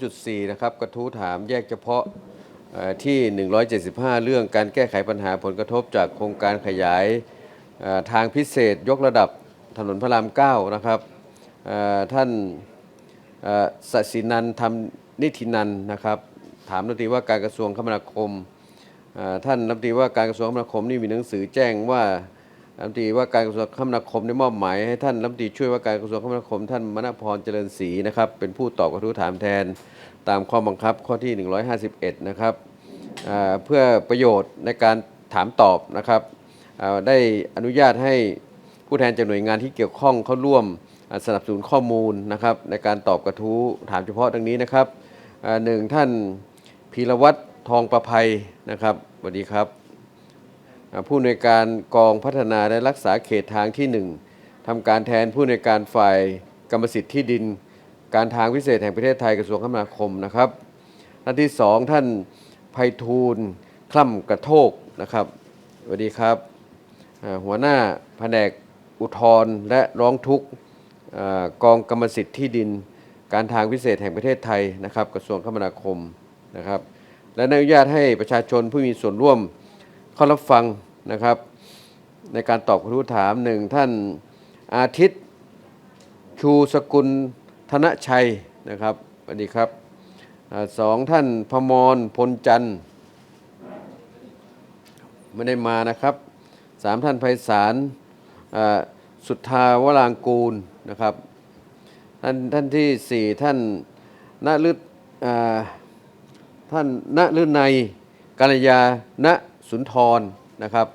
3.4 นะครับ กระทู้ถามแยกเฉพาะที่ 175 เรื่องการแก้ไขปัญหาผลกระทบจากโครงการขยายทางพิเศษยกระดับถนนพระราม 9 นะครับท่านสศินันท์ธรรมนิธินันนะครับ ถามรัฐมนตรีว่าการกระทรวงคมนาคม ท่านรัฐมนตรีว่าการกระทรวงคมนาคมนี่มีหนังสือแจ้งว่า รัฐมนตรีว่าการกระทรวงคมนาคมได้มอบหมายให้ท่านรัฐมนตรีช่วยว่าการกระทรวงคมนาคม ท่านมณพรเจริญศรีนะครับ เป็นผู้ตอบกระทู้ถามแทนตามข้อบังคับข้อที่ 151 นะครับเอ่อเพื่อประโยชน์ในการถามตอบนะครับได้อนุญาตให้ผู้แทนจากหน่วยงานที่เกี่ยวข้องเข้าร่วมสนับสนุนข้อมูลนะครับ ในการตอบกระทู้ถามเฉพาะดังนี้นะครับหนึ่งท่านพีรวัตรทองประภัยนะครับสวัสดีครับ ผู้ในการกองพัฒนาและรักษาเขตทางที่หนึ่งทำการแทนผู้ในการฝ่ายกรรมสิทธิ์ที่ดิน การทางพิเศษแห่งประเทศไทยกระทรวงคมนาคมนะครับท่านที่สองท่านไพฑูรย์คล่ำกระโทกนะครับสวัสดีครับ หัวหน้าแผนกอุทธรณ์และร้องทุกข์กองกรรมสิทธิ์ที่ดิน การทางพิเศษแห่งประเทศไทยนะครับ กระทรวงคมนาคมนะครับ และอนุญาตให้ประชาชนผู้มีส่วนร่วม ข้ารับฟังนะครับ ในการตอบกระทู้ถามหนึ่งท่านอาทิตย์ชูสกุลธนชัยนะครับสวัสดีครับอสองท่านพมรพลจันทร์ไม่ได้มานะครับสามท่านไพศาลสุทธาวรางกูลนะครับท่านท่านที่สี่ท่านณฤอ่าท่านณฤนัยกัลยาณ สุนทรนะครับ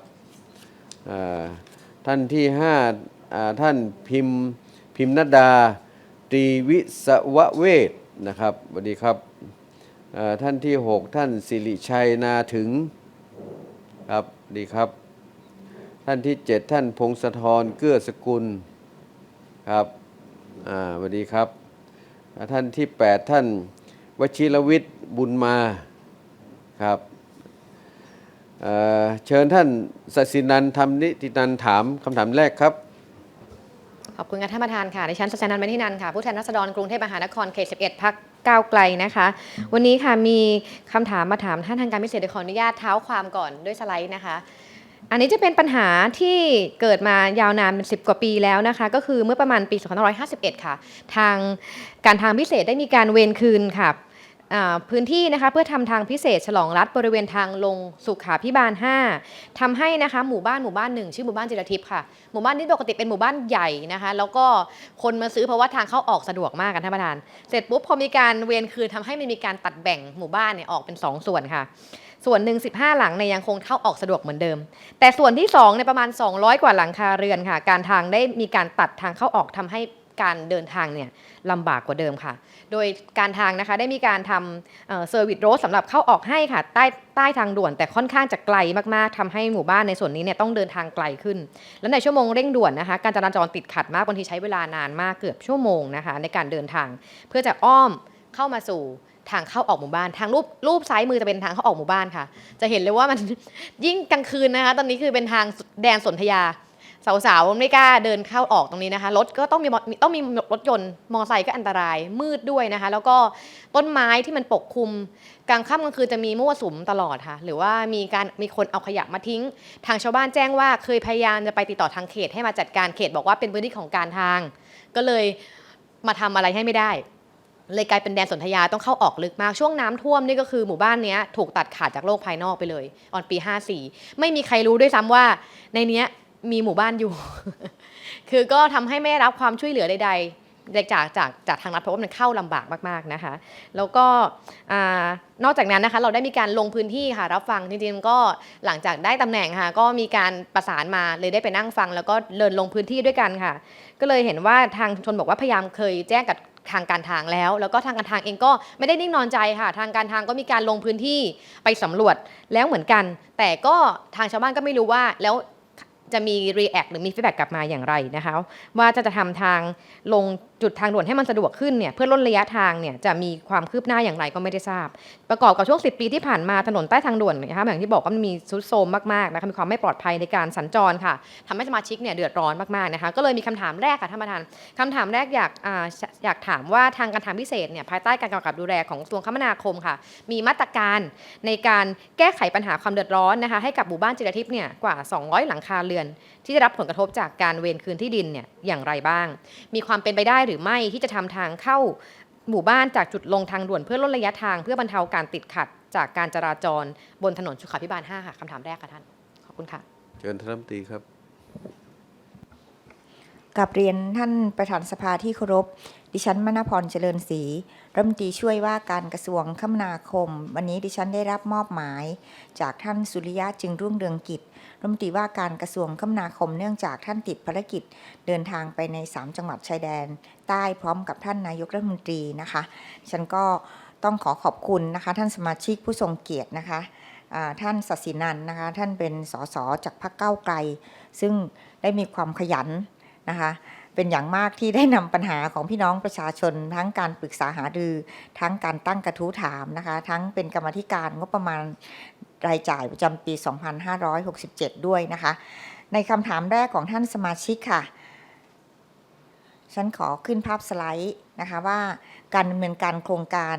ท่านที่ห้าท่านพิมพิมพ์นดาตรีวิศวเวทนะครับสวัสดีครับท่านที่หกท่านสิริชัยนาถึงครับสวัสดีครับ ท่านที่เจ็ดท่านพงศธรเกื้อสกุลครับสวัสดีครับ ท่านที่ 8 ท่านวชิรวิทย์บุญมาครับ เเชิญท่านสศินันท์ธรรมนิตินันถามคำถามแรกครับ ขอบคุณค่ะท่านประธานค่ะดิฉันสัจนันท์มณินันค่ะ ผู้แทนรัษฎรกรุงเทพมหานครเขต 11พักก้าวไกลนะคะ วันนี้ค่ะมีคำถามมาถามท่านทางการพิเศษเดี๋ยวขออนุญาตเท้าความก่อนด้วยสไลด์นะคะ อันนี้จะเป็นปัญหาที่เกิดมายาวนานเป็น10 กว่าปีแล้วนะคะ ก็คือเมื่อประมาณปี2551 ค่ะ ทางการทางพิเศษได้มีการเวรคืนค่ะ พื้นที่นะคะเพื่อทำทางพิเศษฉลองรัฐบริเวณทางลงสุขาพิบาล 5ทำให้นะคะหมู่บ้านหมู่บ้านหนึ่งชื่อหมู่บ้านจิรทิพย์ค่ะหมู่บ้านนี้ปกติเป็นหมู่บ้านใหญ่นะคะ แล้วก็คนมาซื้อเพราะว่าทางเข้าออกสะดวกมากกันท่านประธาน เสร็จปุ๊บพอมีการเวรคืนทำให้มันมีการตัดแบ่งหมู่บ้านเนี่ยออกเป็น 2 ส่วนค่ะ ส่วนหนึ่ง15 หลังเนี่ยยังคงเข้าออกสะดวกเหมือนเดิม แต่ส่วนที่2เนี่ยประมาณ 200 กว่าหลังคาเรือนค่ะ การทางได้มีการตัดทางเข้าออกทำให้การเดินทางเนี่ย ลำบากกว่าเดิมค่ะ โดยการทางนะคะได้มีการทำเซอร์วิสโรสสำหรับเข้าออกให้ค่ะใต้ใต้ทางด่วน แต่ค่อนข้างจะไกลมากๆทำให้หมู่บ้านในส่วนนี้เนี่ยต้องเดินทางไกลขึ้น และในชั่วโมงเร่งด่วนนะคะการจราจรติดขัดมากบางทีใช้เวลานานมากเกือบชั่วโมงนะคะในการเดินทาง เพื่อจะอ้อมเข้ามาสู่ทางเข้าออกหมู่บ้าน ทางรูปรูปซ้ายมือจะเป็นทางเข้าออกหมู่บ้านค่ะ จะเห็นเลยว่ามันยิ่งกลางคืนนะคะ ตอนนี้คือเป็นทางแดนสนธยา สาวๆไม่กล้าเดินเข้าออกตรงนี้นะคะรถก็ต้องมีต้องมีรถยนต์มอไซค์ก็อันตรายมืดด้วยนะคะ แล้วก็ต้นไม้ที่มันปกคลุมกลางค่ำกลางคืนจะมีมั่วสุมตลอดค่ะ หรือว่ามีการมีคนเอาขยะมาทิ้ง ทางชาวบ้านแจ้งว่าเคยพยายามจะไปติดต่อทางเขตให้มาจัดการเขตบอกว่าเป็นพื้นที่ของการทาง ก็เลยมาทำอะไรให้ไม่ได้ เลยกลายเป็นแดนสนธยาต้องเข้าออกลึกมากช่วงน้ำท่วมนี่ก็คือหมู่บ้านเนี้ยถูกตัดขาดจากโลกภายนอกไปเลยตอนปี 54 ไม่มีใครรู้ด้วยซ้ำว่าในเนี้ย มีหมู่บ้านอยู่ คือก็ทำให้ไม่รับความช่วยเหลือใดๆจากจากจากทางรัฐเพราะว่ามันเข้าลำบากมากๆนะคะ แล้วก็นอกจากนั้นนะคะเราได้มีการลงพื้นที่ค่ะรับฟังจริงๆก็หลังจากได้ตำแหน่งค่ะก็มีการประสานมาเลยได้ไปนั่งฟัง แล้วก็เดินลงพื้นที่ด้วยกันค่ะ ก็เลยเห็นว่าทางชนบอกว่าพยายามเคยแจ้งกับทางการทางแล้ว แล้วก็ทางการทางเองก็ไม่ได้นิ่งนอนใจค่ะ ทางการทางก็มีการลงพื้นที่ไปสำรวจแล้วเหมือนกัน แต่ก็ทางชาวบ้านก็ไม่รู้ว่าแล้ว จะมี react หรือมี feedback กลับมาอย่างไรนะคะว่าจะจะทำทางลงจุดทางด่วนให้มันสะดวกขึ้นเนี่ยเพื่อลดระยะทางเนี่ยจะมีความคืบหน้าอย่างไรก็ไม่ได้ทราบ ประกอบกับช่วง 10 ปีที่ผ่านมาถนนใต้ทางด่วนนะคะอย่างที่บอกว่ามันมีซุดโทรมมากๆนะคะมีความไม่ปลอดภัยในการสัญจรค่ะทำให้สมาชิกเนี่ยเดือดร้อนมากๆนะคะก็เลยมีคำถามแรกค่ะท่านประธานคำถามแรกอยากออยากถามว่าทางการทางพิเศษเนี่ยภายใต้การกำกับดูแลของกระทรวงคมนาคมค่ะ มีมาตรการในการแก้ไขปัญหาความเดือดร้อนนะคะให้กับหมู่บ้านจิรทิพย์เนี่ยกว่า 200 หลังคาเรือน ที่ได้รับผลกระทบจากการเวรคืนที่ดินเนี่ยอย่างไรบ้าง มีความเป็นไปได้หรือไม่ที่จะทำทางเข้าหมู่บ้านจากจุดลงทางด่วนเพื่อลดระยะทางเพื่อบรรเทาการติดขัดจากการจราจรบนถนนสุขาพิบาล 5 ค่ะคำถามแรกค่ะท่าน ขอบคุณค่ะ เชิญท่านรัฐมนตรีครับกับเรียนท่านประธานสภาที่เคารพ ดิฉันมณพรเจริญศรีรัฐมนตรีช่วยว่าการกระทรวงคมนาคม วันนี้ดิฉันได้รับมอบหมาย จากท่านสุริยะจึงรุ่งเรืองกิจรัฐมนตรีว่าการกระทรวงคมนาคมเนื่องจากท่านติดภารกิจ เดินทางไปใน 3 จังหวัดชายแดน ใต้พร้อมกับท่านนายกรัฐมนตรีนะคะฉันก็ต้องขอขอบคุณนะคะ ท่านสมาชิกผู้ทรงเกียรตินะคะท่านศศินันนะคะ ท่านเป็นสสจากพรรคเก้าไกล ซึ่งได้มีความขยันนะคะ เป็นอย่างมากที่ได้นำปัญหาของพี่น้องประชาชน ทั้งการปรึกษาหารือ ทั้งการตั้งกระทู้ถามนะคะ ทั้งเป็นกรรมธิการงบประมาณรายจ่ายประจำปี 2567 ด้วยนะคะ ในคำถามแรกของท่านสมาชิกค่ะ ฉันขอขึ้นภาพสไลด์นะคะว่าการดำเนินการโครงการ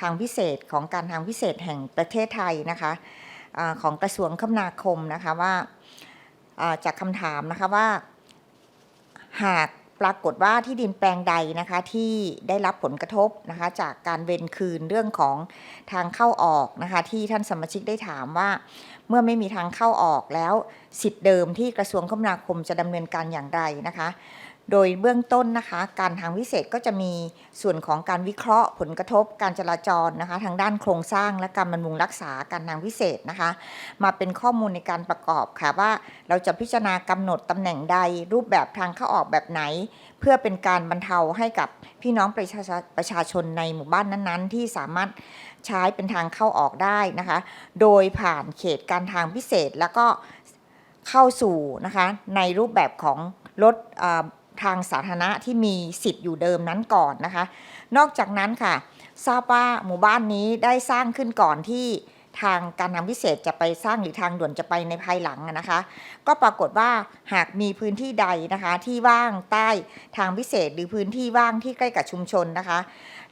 ทางพิเศษของการทางพิเศษแห่งประเทศไทยนะคะอาของกระทรวงคมนาคมนะคะว่าจากคำถามนะคะว่า หากปรากฏว่าที่ดินแปลงใดนะคะที่ได้รับผลกระทบนะคะจากการเวนคืนเรื่องของทางเข้าออกนะคะที่ท่านสมาชิกได้ถามว่า เมื่อไม่มีทางเข้าออกแล้วสิทธิ์เดิมที่กระทรวงคมนาคมจะดำเนินการอย่างไรนะคะ โดยเบื้องต้นนะคะการทางพิเศษก็จะมีส่วนของการวิเคราะห์ผลกระทบการจราจรนะคะ ทางด้านโครงสร้างและการบำรุงรักษาการทางพิเศษนะคะ มาเป็นข้อมูลในการประกอบค่ะว่าเราจะพิจารณากำหนดตำแหน่งใด รูปแบบทางเข้าออกแบบไหน เพื่อเป็นการบรรเทาให้กับพี่น้องประชาชนประชาชนในหมู่บ้านนั้นๆ ที่สามารถใช้เป็นทางเข้าออกได้นะคะ โดยผ่านเขตการทางพิเศษแล้วก็เข้าสู่นะคะในรูปแบบของรถ ทางสาธารณะที่มีสิทธิ์อยู่เดิมนั้นก่อนนะคะ นอกจากนั้นค่ะ ทราบว่าหมู่บ้านนี้ได้สร้างขึ้นก่อนที่ทางการทางพิเศษจะไปสร้างหรือทางด่วนจะไปในภายหลังนะคะ ก็ปรากฏว่าหากมีพื้นที่ใดนะคะที่ว่างใต้ทางพิเศษหรือพื้นที่ว่างที่ใกล้กับชุมชนนะคะ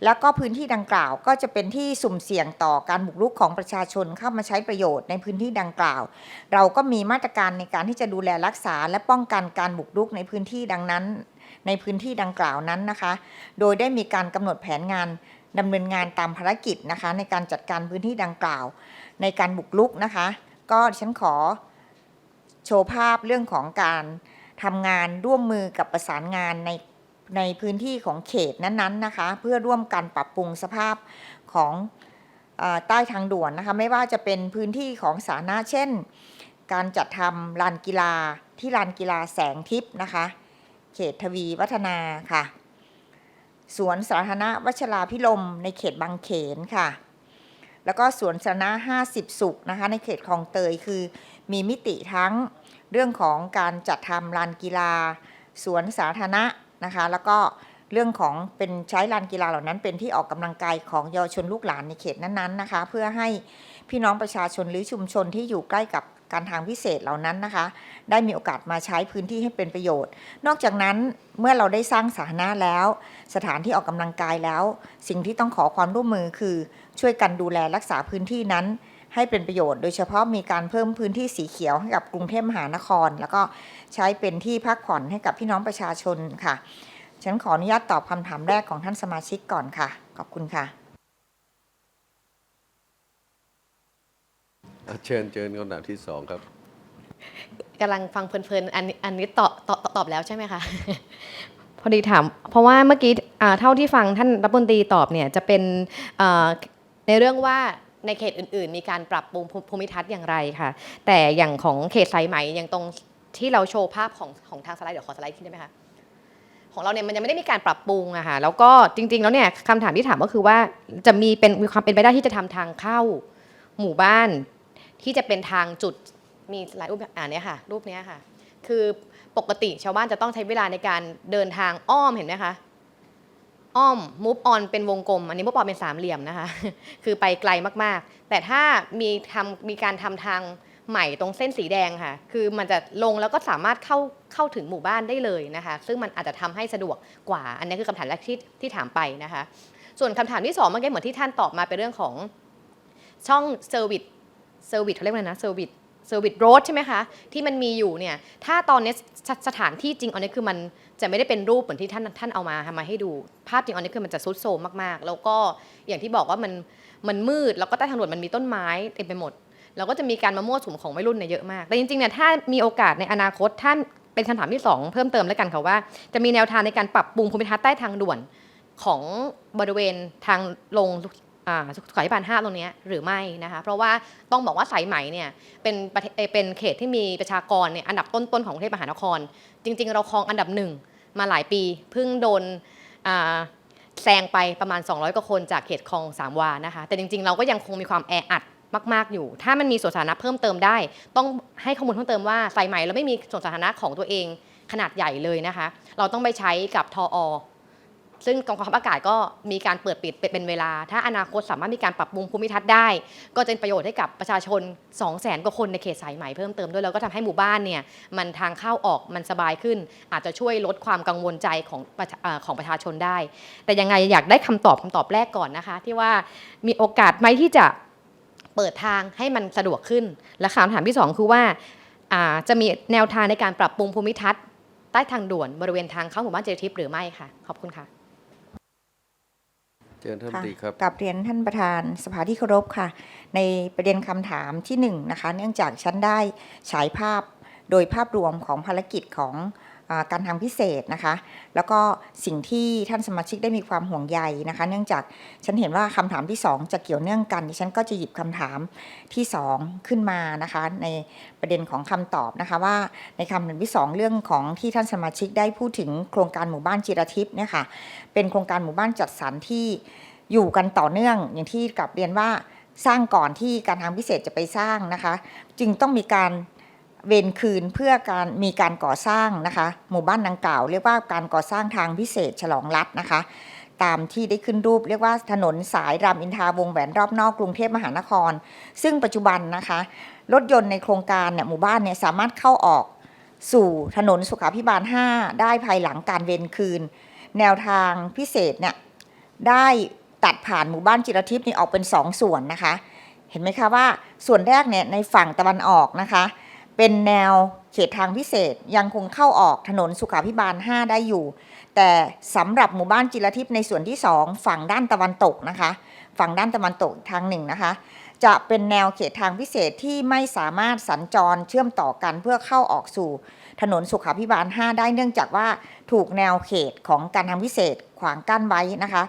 แล้วก็พื้นที่ดังกล่าวก็จะเป็นที่สุ่มเสี่ยงต่อการบุกรุกของประชาชนเข้ามาใช้ประโยชน์ในพื้นที่ดังกล่าว เราก็มีมาตรการในการที่จะดูแลรักษา และป้องกันการบุกรุกในพื้นที่ดังนั้น ในพื้นที่ดังกล่าวนั้นนะคะ โดยได้มีการกำหนดแผนงานดำเนินงานตามภารกิจนะคะ ในการจัดการพื้นที่ดังกล่าว ในการบุกรุกนะคะ ก็ฉันขอโชว์ภาพเรื่องของการทำงานร่วมมือกับประสานงานใน ในพื้นที่ของเขตนั้นๆนะคะ เพื่อร่วมกันปรับปรุงสภาพของอใต้ทางด่วนนะคะ ไม่ว่าจะเป็นพื้นที่ของสาธารณะเช่น การจัดทำลานกีฬาที่ลานกีฬาแสงทิพย์นะคะ เขตทวีวัฒนาค่ะ สวนสาธารณะวัชราพิลมในเขตบางเขนค่ะ แล้วก็สวนสาธารณะ50 สุขนะคะ ในเขตคลองเตยคือมีมิติทั้งเรื่องของการจัดทำลานกีฬา สวนสาธารณะ นะคะ แล้วก็เรื่องของเป็นใช้ลานกีฬาเหล่านั้นเป็นที่ออกกำลังกายของเยาวชนลูกหลานในเขตนั้นๆนะคะ เพื่อให้พี่น้องประชาชนหรือชุมชนที่อยู่ใกล้กับการทางพิเศษเหล่านั้นนะคะ ได้มีโอกาสมาใช้พื้นที่ให้เป็นประโยชน์ นอกจากนั้นเมื่อเราได้สร้างสาธารณะแล้ว สถานที่ออกกำลังกายแล้ว สิ่งที่ต้องขอความร่วมมือคือช่วยกันดูแลรักษาพื้นที่นั้น ให้เป็นประโยชน์ โดยเฉพาะมีการเพิ่มพื้นที่สีเขียวให้กับกรุงเทพมหานคร แล้วก็ใช้เป็นที่พักผ่อนให้กับพี่น้องประชาชนค่ะ ฉันขออนุญาตตอบคำถามแรกของท่านสมาชิกก่อนค่ะ ขอบคุณค่ะอะเชิญเชิญคำถามที่สองครับกำลังฟังเพลินๆ อันนี้อันนี้ตอบตอบตอบแล้วใช่ไหมคะ พอดีถาม เพราะว่าเมื่อกี้อ่าเท่าที่ฟังท่านรัฐมนตรีตอบเนี่ยจะเป็นอ่าในเรื่องว่า ในเขตอื่น ๆ มีการปรับปรุงภูมิทัศน์อย่างไรค่ะ แต่อย่างของเขตสายไหมอย่างตรงที่เราโชว์ภาพของของทางสไลด์เดี๋ยวขอสไลด์ขึ้นได้ไหมคะของเราเนี่ยมันยังไม่ได้มีการปรับปรุงอะค่ะแล้วก็จริง ๆ แล้วเนี่ยคำถามที่ถามก็คือว่าจะมีเป็นมีความเป็นไปได้ที่จะทำทางเข้าหมู่บ้านที่จะเป็นทางจุดมีหลายรูปแบบอ่านเนี่ยค่ะ รูปเนี้ยค่ะ คือปกติชาวบ้านจะต้องใช้เวลาในการเดินทางอ้อมเห็นไหมคะ อ้อม move on เป็นวงกลม อันนี้ move on เป็นสามเหลี่ยมนะคะ คือไปไกลมากๆ แต่ถ้ามีทำมีการทำทางใหม่ตรงเส้นสีแดงค่ะ คือมันจะลงแล้วก็สามารถเข้าเข้าถึงหมู่บ้านได้เลยนะคะ ซึ่งมันอาจจะทำให้สะดวกกว่า อันนี้คือคำถามแรกที่ที่ถามไปนะคะ ส่วนคำถามที่สองเมื่อกี้เหมือนที่ท่านตอบมาเป็นเรื่องของช่องเซอร์วิสเซอร์วิสเขาเรียกว่าอะไรนะเซอร์วิส เซอร์วิสโรดใช่ไหมคะที่มันมีอยู่เนี่ยถ้าตอนนี้สสถานที่จริงอันนี้คือมันจะไม่ได้เป็นรูปเหมือนที่ท่านท่านเอามามาให้ดู ภาพจริงอันนี้คือมันจะซุดโซมมากๆ แล้วก็อย่างที่บอกว่ามันมันมืดแล้วก็ใต้ทางด่วนมันมีต้นไม้เต็มไปหมด แล้วก็จะมีการมามั่วสุมของวัยรุ่นเนี่ยเยอะมาก แต่จริงๆเนี่ยถ้ามีโอกาสในอนาคตท่านเป็นคำถามที่สองเพิ่มเติมแล้วกันค่ะว่า จะมีแนวทางในการปรับปรุงภูมิทัศน์ใต้ทางด่วนของบริเวณทางลง อ่าสุขาภิบาล5ตรงนี้หรือไม่นะคะเพราะว่าต้องบอกว่าสายไหมเนี่ยเป็นปเป็นเขตที่มีประชากรเนี่ยอันดับต้นๆของกรุงเทพมหานคร จริง ๆ เราครองอันดับหนึ่งมาหลายปีเพิ่งโดนแซงไปประมาณ 200กว่าคนจากเขตคลองสามวานะคะแต่จริง ๆ เราก็ยังคงมีความแออัดมาก ๆ อยู่ ถ้ามันมีส่วนสาธารณะเพิ่มเติมได้ ต้องให้ข้อมูลเพิ่มเติมว่าสายไหมเราไม่มีส่วนสาธารณะของตัวเองขนาดใหญ่เลยนะคะ เราต้องไปใช้กับทออ ซึ่งกองทัพอากาศก็มีการเปิดปิดเป็นเวลา ถ้าอนาคตสามารถมีการปรับปรุงภูมิทัศน์ได้ ก็จะเป็นประโยชน์ให้กับประชาชน 2 0 0แสนกว่าคนในเขตสายไหมเพิ่มเติมด้วย แล้วก็ทำให้หมู่บ้านเนี่ยมันทางเข้าออกมันสบายขึ้น อาจจะช่วยลดความกังวลใจของของประชาชนได้ แต่ยังไงอยากได้คำตอบคำตอบแรกก่อนนะคะ ที่ว่ามีโอกาสไหมที่จะเปิดทางให้มันสะดวกขึ้น และคำถามที่สองคือว่าาจะมีแนวทางในการปรับปรุงภูมิทัศน์ใต้ทางด่วนบริเวณทางเข้าหมู่บ้านเจริญทิพย์หรือไม่ค่ะขอบคุณค่ะ ชิญท่านค่ะดีครับ กับเรียนท่านประธานสภาที่เคารพค่ะ ในประเด็นคำถามที่หนึ่งนะคะ เนื่องจากฉันได้ฉายภาพโดยภาพรวมของภารกิจของอา การทางพิเศษนะคะ แล้วก็สิ่งที่ท่านสมาชิกได้มีความห่วงใยนะคะ เนื่องจากฉันเห็นว่าคำถามที่สองจะเกี่ยวเนื่องกันดิฉันก็จะหยิบคำถามที่สองขึ้นมานะคะ ในประเด็นของคำตอบนะคะว่าในคำถามที่สองเรื่องของที่ท่านสมาชิกได้พูดถึงโครงการหมู่บ้านจิรทิพย์เนี่ยค่ะเป็นโครงการหมู่บ้านจัดสรรที่อยู่กันต่อเนื่องอย่างที่กลับเรียนว่าสร้างก่อนที่การทางพิเศษจะไปสร้างนะคะ จึงต้องมีการ เวนคืนเพื่อการมีการก่อสร้างนะคะ หมู่บ้านดังกล่าว เรียกว่าการก่อสร้างทางพิเศษฉลองรัฐนะคะ ตามที่ได้ขึ้นรูปเรียกว่าถนนสายรามอินทราวงแหวนรอบนอกกรุงเทพมหานคร ซึ่งปัจจุบันนะคะรถยนต์ในโครงการเนี่ยหมู่บ้านเนี่ยสามารถเข้าออกสู่ถนนสุขาพิบาล 5 ได้ภายหลังการเวนคืน แนวทางพิเศษเนี่ยได้ตัดผ่านหมู่บ้านจิรทิพย์นี่ออกเป็น 2ส่วนนะคะ เห็นไหมคะว่าส่วนแรกเนี่ยในฝั่งตะวันออกนะคะ เป็นแนวเขตทางพิเศษยังคงเข้าออกถนนสุขาพิบาล 5 ได้อยู่ แต่สำหรับหมู่บ้านจิรทิพย์ในส่วนที่ 2 ฝั่งด้านตะวันตกนะคะ ฝั่งด้านตะวันตกอีกทางหนึ่งนะคะ จะเป็นแนวเขตทางพิเศษที่ไม่สามารถสัญจรเชื่อมต่อกันเพื่อเข้าออกสู่ถนนสุขาพิบาล 5 ได้เนื่องจากว่าถูกแนวเขตของการทางพิเศษขวางกั้นไว้นะคะ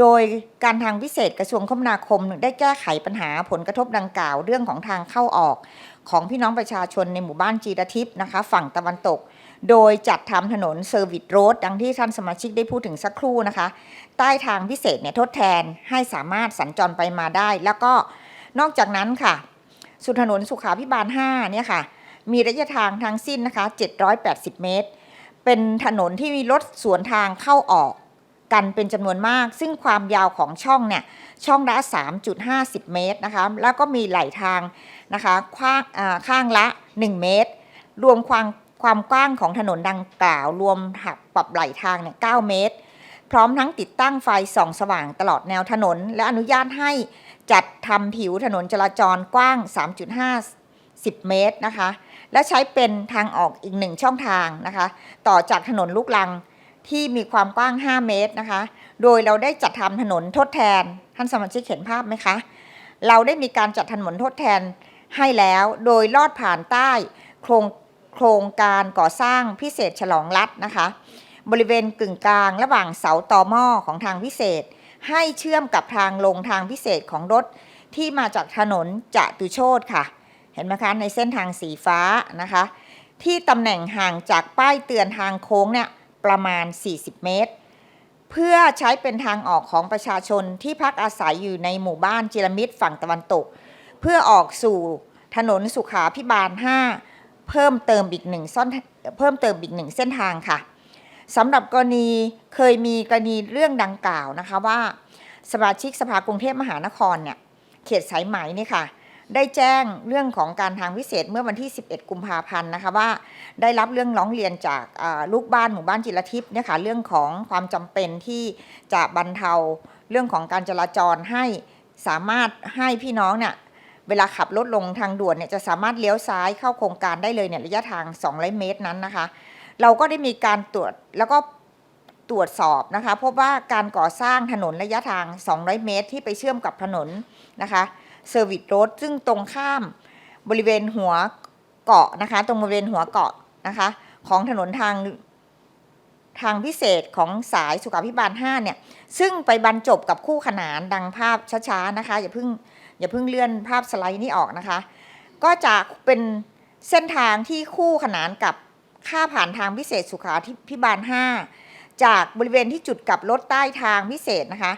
โดยการทางพิเศษกระทรวงคมนาคมได้แก้ไขปัญหาผลกระทบดังกล่าว เรื่องของทางเข้าออกของพี่น้องประชาชนในหมู่บ้านจีรทิพย์นะคะ ฝั่งตะวันตก โดยจัดทำถนนเซอร์วิสโรดดังที่ท่านสมาชิกได้พูดถึงสักครู่นะคะ ใต้ทางพิเศษเนี่ยทดแทนให้สามารถสัญจรไปมาได้ แล้วก็นอกจากนั้นค่ะ สุดถนนสุขาพิบาล 5 เนี่ยค่ะ มีระยะทางทั้งสิ้นนะคะ 780 เมตร เป็นถนนที่มีรถสวนทางเข้าออก กันเป็นจำนวนมาก ซึ่งความยาวของช่องเนี่ยช่องละ 3.50 เมตรนะคะแล้วก็มีไหลทางนะคะข้างข้างละ 1 เมตร รวมความความกว้างของถนนดังกล่าว รวมหักปรับไหลทางเนี่ย9เมตร พร้อมทั้งติดตั้งไฟส่องสว่างตลอดแนวถนน และอนุญาตให้จัดทำผิวถนนจราจรกว้าง 3.50เมตรนะคะ และใช้เป็นทางออกอีกหนึ่งช่องทางนะคะ ต่อจากถนนลูกลัง ที่มีความกว้าง 5 เมตรนะคะ โดยเราได้จัดทำถนนทดแทน ท่านสมาชิกเห็นภาพไหมคะ เราได้มีการจัดถนนทดแทนให้แล้ว โดยลอดผ่านใต้โครงโครงการก่อสร้างพิเศษฉลองรัฐนะคะ บริเวณกึ่งกลางระหว่างเสาตอหม้อของทางพิเศษ ให้เชื่อมกับทางลงทางพิเศษของรถ ที่มาจากถนนจตุโชตค่ะ เห็นไหมคะในเส้นทางสีฟ้านะคะ ที่ตำแหน่งห่างจากป้ายเตือนทางโค้งเนี่ย ประมาณ 40 เมตร เพื่อใช้เป็นทางออกของประชาชนที่พักอาศัยอยู่ในหมู่บ้านจิรมิตรฝั่งตะวันตก เพื่อออกสู่ถนนสุขาพิบาล 5 เพิ่มเติมอีกหนึ่งซ่อนเพิ่มเติมอีกหนึ่งเส้นทางค่ะสำหรับกรณีเคยมีกรณีเรื่องดังกล่าวนะคะว่า สมาชิกสภากรุงเทพมหานครเนี่ยเขตสายไหมนี่ค่ะ ได้แจ้งเรื่องของการทางพิเศษเมื่อวันที่ 11 กุมภาพันธ์นะคะว่าได้รับเรื่องร้องเรียนจากลูกบ้านหมู่บ้านจิรทิพย์เนี่ยค่ะเรื่องของความจำเป็นที่จะบรรเทาเรื่องของการจราจรให้สามารถให้พี่น้องเนี่ยเวลาขับรถลงทางด่วนเนี่ยจะสามารถเลี้ยวซ้ายเข้าโครงการได้เลยเนี่ยระยะทาง 200 เมตรนั้นนะคะ เราก็ได้มีการตรวจแล้วก็ตรวจสอบนะคะพบว่าการก่อสร้างถนนระยะทาง 200 เมตร ที่ไปเชื่อมกับถนนนะคะ เซอร์วิสโรดซึ่งตรงข้ามบริเวณหัวเกาะนะคะ ตรงบริเวณหัวเกาะนะคะ ของถนนทางทางพิเศษของสายสุขาพิบาล 5 เนี่ย ซึ่งไปบรรจบกับคู่ขนานดังภาพช้าๆนะคะ อย่าเพิ่งอย่าเพิ่งเลื่อนภาพสไลด์นี้ออกนะคะ ก็จะเป็นเส้นทางที่คู่ขนานกับค่าผ่านทางพิเศษสุขาพิบาล 5 จากบริเวณที่จุดกลับรถใต้ทางพิเศษนะคะ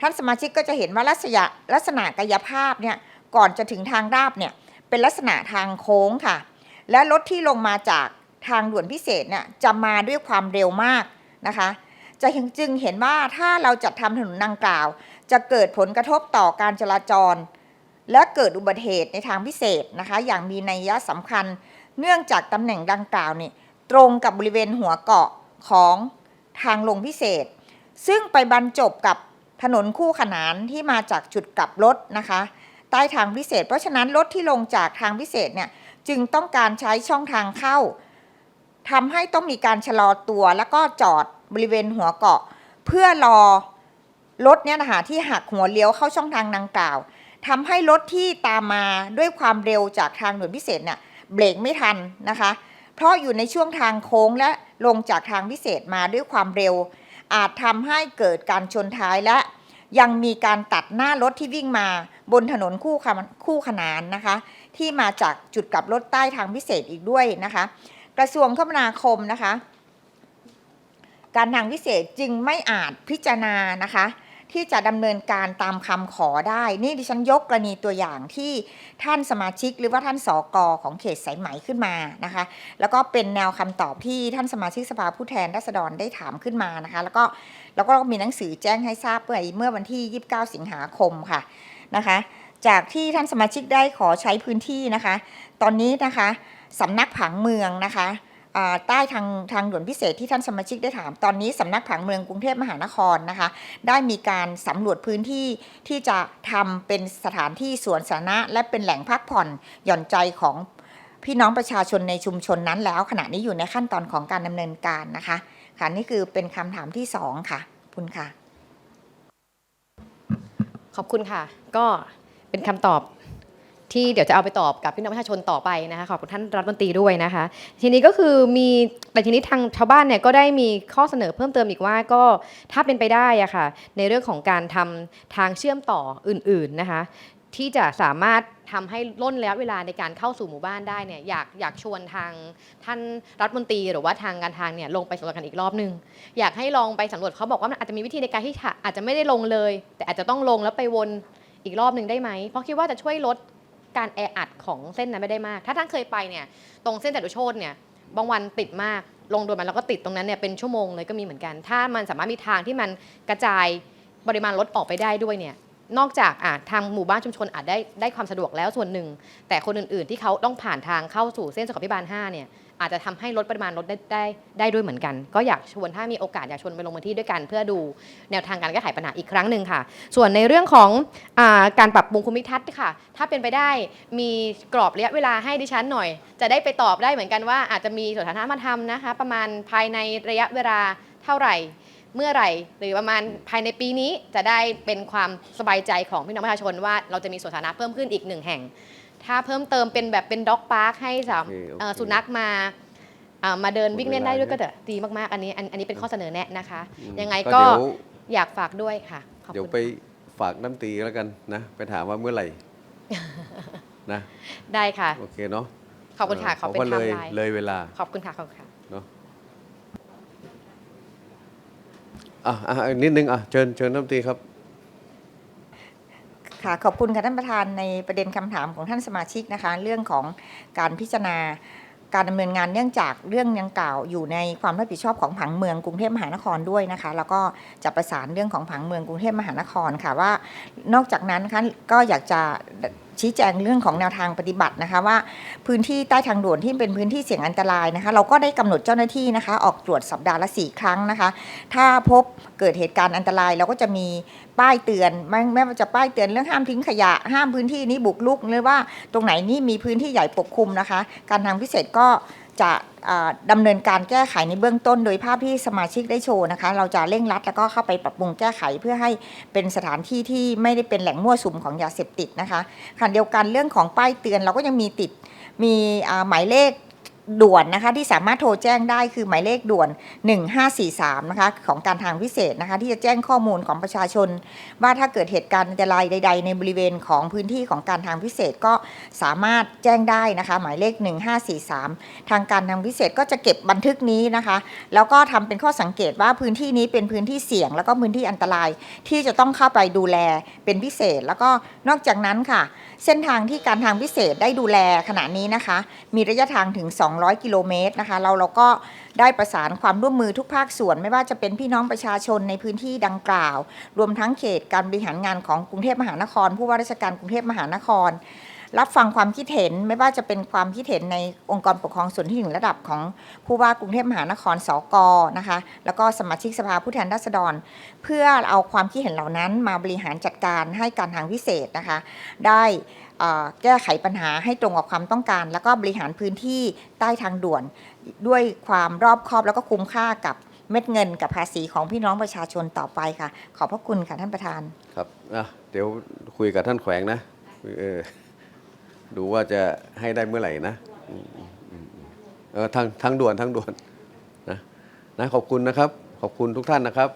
ท่านสมาชิกก็จะเห็นว่าลักษณะลักษณะกายภาพเนี่ยก่อนจะถึงทางราบเนี่ยเป็นลักษณะทางโค้งค่ะ และรถที่ลงมาจากทางด่วนพิเศษเนี่ยจะมาด้วยความเร็วมากนะคะ จะจึงเห็นว่าถ้าเราจัดทำถนนดังกล่าว จะเกิดผลกระทบต่อการจราจร และเกิดอุบัติเหตุในทางพิเศษนะคะ อย่างมีนัยยะสำคัญ เนื่องจากตำแหน่งดังกล่าวนี่ตรงกับบริเวณหัวเกาะของทางลงพิเศษ ซึ่งไปบรรจบกับ ถนนคู่ขนานที่มาจากจุดกลับรถนะคะ ใต้ทางพิเศษ เพราะฉะนั้นรถที่ลงจากทางพิเศษเนี่ยจึงต้องการใช้ช่องทางเข้าทำให้ต้องมีการชะลอตัวแล้วก็จอดบริเวณหัวเกาะ เพื่อรอรถเนี่ยนะคะที่หักหัวเลี้ยวเข้าช่องทางดังกล่าวทำให้รถที่ตามมาด้วยความเร็วจากทางด่วนพิเศษเนี่ยเบรกไม่ทันนะคะ เพราะอยู่ในช่วงทางโค้งและลงจากทางพิเศษมาด้วยความเร็ว อาจทำให้เกิดการชนท้ายและยังมีการตัดหน้ารถที่วิ่งมาบนถนนคู่คู่ขนานนะคะ ที่มาจากจุดกลับรถใต้ทางพิเศษอีกด้วยนะคะ กระทรวงคมนาคมนะคะ การทางพิเศษจึงไม่อาจพิจารณานะคะ ที่จะดำเนินการตามคำขอได้ นี่ดิฉันยกกรณีตัวอย่างที่ท่านสมาชิกหรือว่าท่านสอกอของเขตสายไหมขึ้นมานะคะ แล้วก็เป็นแนวคำตอบที่ท่านสมาชิกสภาผู้แทนราษฎรได้ถามขึ้นมานะคะ แล้วก็แล้วก็มีหนังสือแจ้งให้ทราบเมื่อเมื่อวันที่ 29 สิงหาคมค่ะนะคะ จากที่ท่านสมาชิกได้ขอใช้พื้นที่นะคะ ตอนนี้นะคะสำนักผังเมืองนะคะ ใต้ทางทางด่วนพิเศษที่ท่านสมาชิกได้ถาม ตอนนี้สำนักผังเมืองกรุงเทพมหานครนะคะ ได้มีการสำรวจพื้นที่ที่จะทำเป็นสถานที่สวนสาธารณะ และเป็นแหล่งพักผ่อนหย่อนใจของพี่น้องประชาชนในชุมชนนั้นแล้ว ขณะนี้อยู่ในขั้นตอนของการดำเนินการนะคะ ค่ะนี่คือเป็นคำถามที่สองค่ะคุณค่ะ ขอบคุณค่ะ ก็เป็นคำตอบ ที่เดี๋ยวจะเอาไปตอบกับพี่น้องประชาชนต่อไปนะคะขอบคุณท่านรัฐมนตรีด้วยนะคะ ทีนี้ก็คือมีแต่ทีนี้ทางชาวบ้านเนี่ยก็ได้มีข้อเสนอเพิ่มเติมอีกว่าก็ถ้าเป็นไปได้อะค่ะในเรื่องของการทำทางเชื่อมต่ออื่น ๆนะคะ ที่จะสามารถทำให้ล่นระยะเวลาในการเข้าสู่หมู่บ้านได้เนี่ยอยากอยากชวนทางท่านรัฐมนตรีหรือว่าทางการทางเนี่ยลงไปสำรวจกันอีกรอบนึง อยากให้ลองไปสำรวจเขาบอกว่ามันอาจจะมีวิธีในการที่อาจจะไม่ได้ลงเลย แต่อาจจะต้องลงแล้วไปวนอีกรอบหนึ่งได้ไหมเพราะคิดว่าจะช่วยลด การแออัดของเส้นนั้นไม่ได้มาก ถ้าท่านเคยไปเนี่ยตรงเส้นจตุโชตเนี่ยบางวันติดมากลงโดยมันแล้วก็ติดตรงนั้นเนี่ยเป็นชั่วโมงเลยก็มีเหมือนกัน ถ้ามันสามารถมีทางที่มันกระจายปริมาณรถออกไปได้ด้วยเนี่ยนอกจากอาจทางหมู่บ้านชุมชนอาจได้ได้ความสะดวกแล้วส่วนหนึ่ง แต่คนอื่นๆ ที่เขาต้องผ่านทางเข้าสู่เส้นสุขภิบาล 5 เนี่ย อาจจะทำให้ลดปริมาณรถได้ได้ได้ด้วยเหมือนกัน ก็อยากชวนถ้ามีโอกาสอยากชวนไปลงพื้นที่ด้วยกัน เพื่อดูแนวทางการแก้ไขปัญหาอีกครั้งหนึ่งค่ะ ส่วนในเรื่องของอาการปรับปรุงภูมิทัศน์ค่ะ ถ้าเป็นไปได้มีกรอบระยะเวลาให้ดิฉันหน่อย จะได้ไปตอบได้เหมือนกันว่าอาจจะมีสวนสาธารณะมาทำนะคะ ประมาณภายในระยะเวลาเท่าไหร่เมื่อไหร่หรือประมาณภายในปีนี้จะได้เป็นความสบายใจของพี่น้องประชาชนว่าเราจะมีสวนสาธารณะเพิ่มขึ้นอีกหนึ่งแห่ง ถ้าเพิ่มเติมเป็นแบบเป็นด็อกพาร์คให้สามโอเคโอเค เอ่อสุนัขมาอ่ามาเดินหมดวิ่งเล่นได้ด้วยเวลาก็จะดีมากๆ อันนี้อันอันนี้เป็นข้อเสนอแนะนะคะอืมยังไงก็ก็เดี๋ยวอยากฝากด้วยค่ะขอบเดี๋ยวคุณไปฝากน้ำตรีแล้วกันนะ ไปถามว่าเมื่อไหร่ นะ ได้ค่ะ โอเคเนาะขอบคุณค่ะขอเป็นพราะไทว่าเลยม์ไลน์เลยเวลา ขอบคุณค่ะขอบคุณค่ะ เนาะอะอะอีกนิดนึงอะเชิญเชิญน้ำตรีครับ ค่ะขอบคุณค่ะท่านประธานในประเด็นคำถามของท่านสมาชิกนะคะ เรื่องของการพิจารณาการดำเนินงานเนื่องจากเรื่องยังกล่าวอยู่ในความรับผิดชอบของผังเมืองกรุงเทพมหานครด้วยนะคะ แล้วก็จะประสานเรื่องของผังเมืองกรุงเทพมหานครค่ะว่า นอกจากนั้นคะก็อยากจะ ชี้แจงเรื่องของแนวทางปฏิบัตินะคะว่าพื้นที่ใต้ทางด่วนที่เป็นพื้นที่เสี่ยงอันตรายนะคะ เราก็ได้กำหนดเจ้าหน้าที่นะคะ ออกตรวจสัปดาห์ละสี่ครั้งนะคะ ถ้าพบเกิดเหตุการณ์อันตรายเราก็จะมีป้ายเตือนไม่ไม่ว่าจะป้ายเตือนเรื่องห้ามทิ้งขยะ ห้ามพื้นที่นี้บุกรุกหรือว่าตรงไหนนี่มีพื้นที่ใหญ่ปกคลุมนะคะ การทางพิเศษก็ จะดำดำเนินการแก้ไขในเบื้องต้น โดยภาพที่สมาชิกได้โชว์นะคะ เราจะเร่งรัดแล้วก็เข้าไปปรับปรุงแก้ไขเพื่อให้เป็นสถานที่ที่ไม่ได้เป็นแหล่งมั่วสุมของยาเสพติดนะคะขณะเดียวกันเรื่องของป้ายเตือนเราก็ยังมีติดมีหมายเลข ด่วนนะคะที่สามารถโทรแจ้งได้คือหมายเลขด่วน 1543นะคะของการทางพิเศษนะคะที่จะแจ้งข้อมูลของประชาชน ว่าถ้าเกิดเหตุการณ์อันตรายใด ๆ ในบริเวณของพื้นที่ของการทางพิเศษก็สามารถแจ้งได้นะคะ หมายเลข 1543 ทางการทางพิเศษก็จะเก็บบันทึกนี้นะคะ แล้วก็ทำเป็นข้อสังเกตว่าพื้นที่นี้เป็นพื้นที่เสี่ยง แล้วก็พื้นที่อันตรายที่จะต้องเข้าไปดูแลเป็นพิเศษ แล้วก็นอกจากนั้นค่ะ เส้นทางที่การทางพิเศษได้ดูแลขณะนี้นะคะ มีระยะทางถึง 2 200 กิโลเมตรนะคะ เราเราก็ได้ประสานความร่วมมือทุกภาคส่วน ไม่ว่าจะเป็นพี่น้องประชาชนในพื้นที่ดังกล่าว รวมทั้งเขตการบริหารงานของกรุงเทพมหานคร ผู้ว่าราชการกรุงเทพมหานคร รับฟังความคิดเห็นไม่ว่าจะเป็นความคิดเห็นในองค์กรปกครองส่วนที่หนึ่งระดับของผู้ว่ากรุงเทพมหานครสกนะคะแล้วก็สมาชิกสภาผู้แทนราษฎร เพื่อเอาความคิดเห็นเหล่านั้นมาบริหารจัดการให้การทางพิเศษนะคะได้ แก้ไขปัญหาให้ตรงกับความต้องการ แล้วก็บริหารพื้นที่ใต้ทางด่วน ด้วยความรอบคอบแล้วก็คุ้มค่ากับเม็ดเงินกับภาษีของพี่น้องประชาชนต่อไปค่ะ ขอบพระคุณค่ะท่านประธาน ครับอะเดี๋ยวคุยกับท่านแขวงนะเออดูว่าจะให้ได้เมื่อไหร่นะอืมอืมอืมเออทางทางด่วนทางด่วนนะนะขอบคุณนะครับ ขอบคุณทุกท่านนะครับ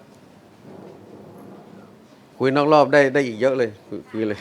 คุยนอกรอบได้ได้อีกเยอะเลยคุยเลย